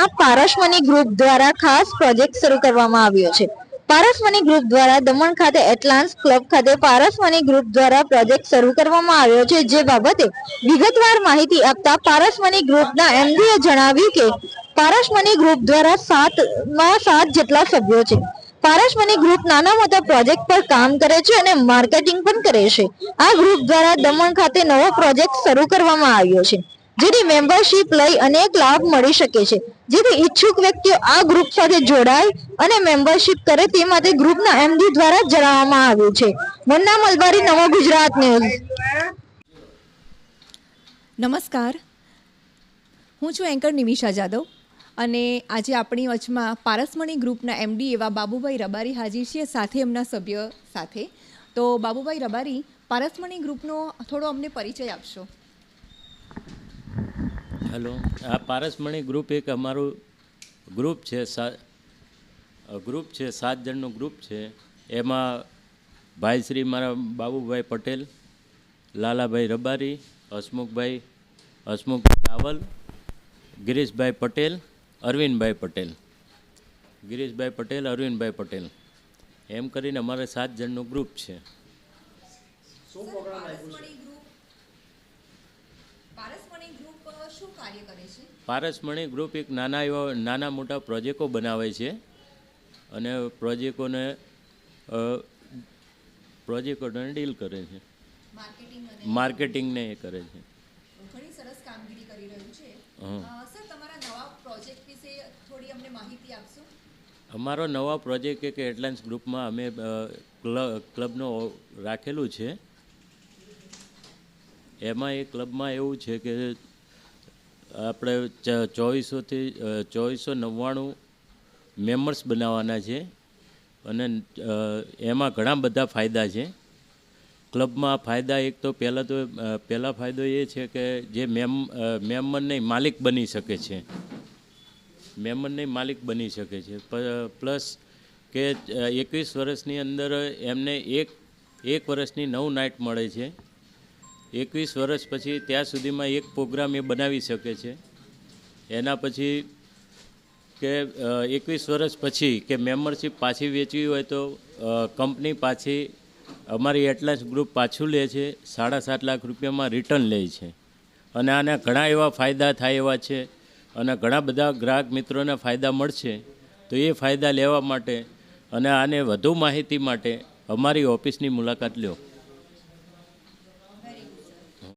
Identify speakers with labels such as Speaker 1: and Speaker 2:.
Speaker 1: ત્યાં પારસમની ગ્રુપ દ્વારા ખાસ પ્રોજેક્ટ શરૂ કરવામાં આવ્યો છે. પારસમણી ગ્રુપ દ્વારા દમણ ખાતે એટલાન્સ ક્લબ ખાતે પારસમણી ગ્રુપ દ્વારા પ્રોજેક્ટ શરૂ કરવામાં આવ્યો છે. જે બાબતે વિગતવાર માહિતી આપતા પારસમની ગ્રુપના એમડીએ જણાવ્યું કે, પારસમની ગ્રુપ દ્વારા સાતમાં સાત જેટલા સભ્યો છે. પારસમની ગ્રુપ નાના મોટા પ્રોજેક્ટ પર કામ કરે છે અને માર્કેટિંગ પણ કરે છે. આ ગ્રુપ દ્વારા દમણ ખાતે નવો પ્રોજેક્ટ શરૂ કરવામાં આવ્યો છે. જેની મેમ્બરશીપ લઈ અનેક લાભ મળી શકે છે. જેથી ઈચ્છુક વ્યક્તિઓ આ ગ્રુપ સાથે જોડાય અને મેમ્બરશીપ કરે તે માટે ગ્રુપના એમડી દ્વારા જણાવવામાં આવ્યું છે. મન્ના મલબારી નવો ગુજરાત ન્યૂઝ.
Speaker 2: નમસ્કાર. હું છું એન્કર નિમિષા જાદવ અને આજે આપણી વચમાં પારસમણી ગ્રુપના એમડી એવા બાબુભાઈ રબારી હાજર છે સાથે એમના સભ્ય સાથે. તો બાબુભાઈ રબારી, પારસમણી ગ્રુપનો થોડો અમને પરિચય આપશો.
Speaker 3: હેલો. આ પારસમણી ગ્રુપ એક અમારું ગ્રુપ છે ગ્રુપ છે, સાત જણનું ગ્રુપ છે. એમાં ભાઈ શ્રી મારા બાબુભાઈ પટેલ, લાલાભાઈ રબારી, હસમુખભાઈ હસમુખભાઈ રાવલ, ગિરીશભાઈ પટેલ, અરવિંદભાઈ પટેલ. ગિરીશભાઈ પટેલ, અરવિંદભાઈ પટેલ. એમ કરીને અમારે સાત જણનું ગ્રુપ છે.
Speaker 2: શું પ્રોગ્રામ
Speaker 3: પારસમણી ગ્રુપ એક નાના એવા નાના મોટા પ્રોજેક્ટો બનાવે છે. અને પ્રોજેક્ટોને પ્રોજેક્ટોને ડીલ કરે છે. માર્કેટિંગને એ કરે છે.
Speaker 2: ઘણી સરસ કામગીરી કરી રહ્યું છે. સર તમારા નવા પ્રોજેક્ટ વિશે થોડી અમને માહિતી આપશો?
Speaker 3: અમારો નવા પ્રોજેક્ટ એક એટલાન્સ ગ્રુપમાં અમે ક્લબનો રાખેલું છે. એમાં એ ક્લબમાં એવું છે કે આપણે ચોવીસોથી ચોવીસો નવ્વાણું મેમ્બર્સ બનાવવાના છે અને એમાં ઘણા બધા ફાયદા છે. ક્લબમાં ફાયદા એક તો પહેલાં તો પહેલાં ફાયદો એ છે કે જે મેમ મેમ્બર નહીં, માલિક બની શકે છે. મેમ્બર નહીં, માલિક બની શકે છે. પ્લસ કે એકવીસ વર્ષની અંદર એમને એક એક વર્ષની નવ નાઇટ મળે છે. એકવીસ વર્ષ પછી ત્યાં સુધીમાં એક પ્રોગ્રામ એ બનાવી શકે છે. એના પછી કે એકવીસ વર્ષ પછી કે મેમ્બરશીપ પાછી વેચવી હોય તો કંપની પાછી અમારી એટલાસ ગ્રુપ પાછું લે છે, સાડા સાત લાખ રૂપિયામાં રિટર્ન લે છે. અને આના ઘણા એવા ફાયદા થાય એવા છે અને ઘણા બધા ગ્રાહક મિત્રોને ફાયદા મળશે, તો એ ફાયદા લેવા માટે અને આને વધુ માહિતી માટે અમારી ઓફિસની મુલાકાત લ્યો.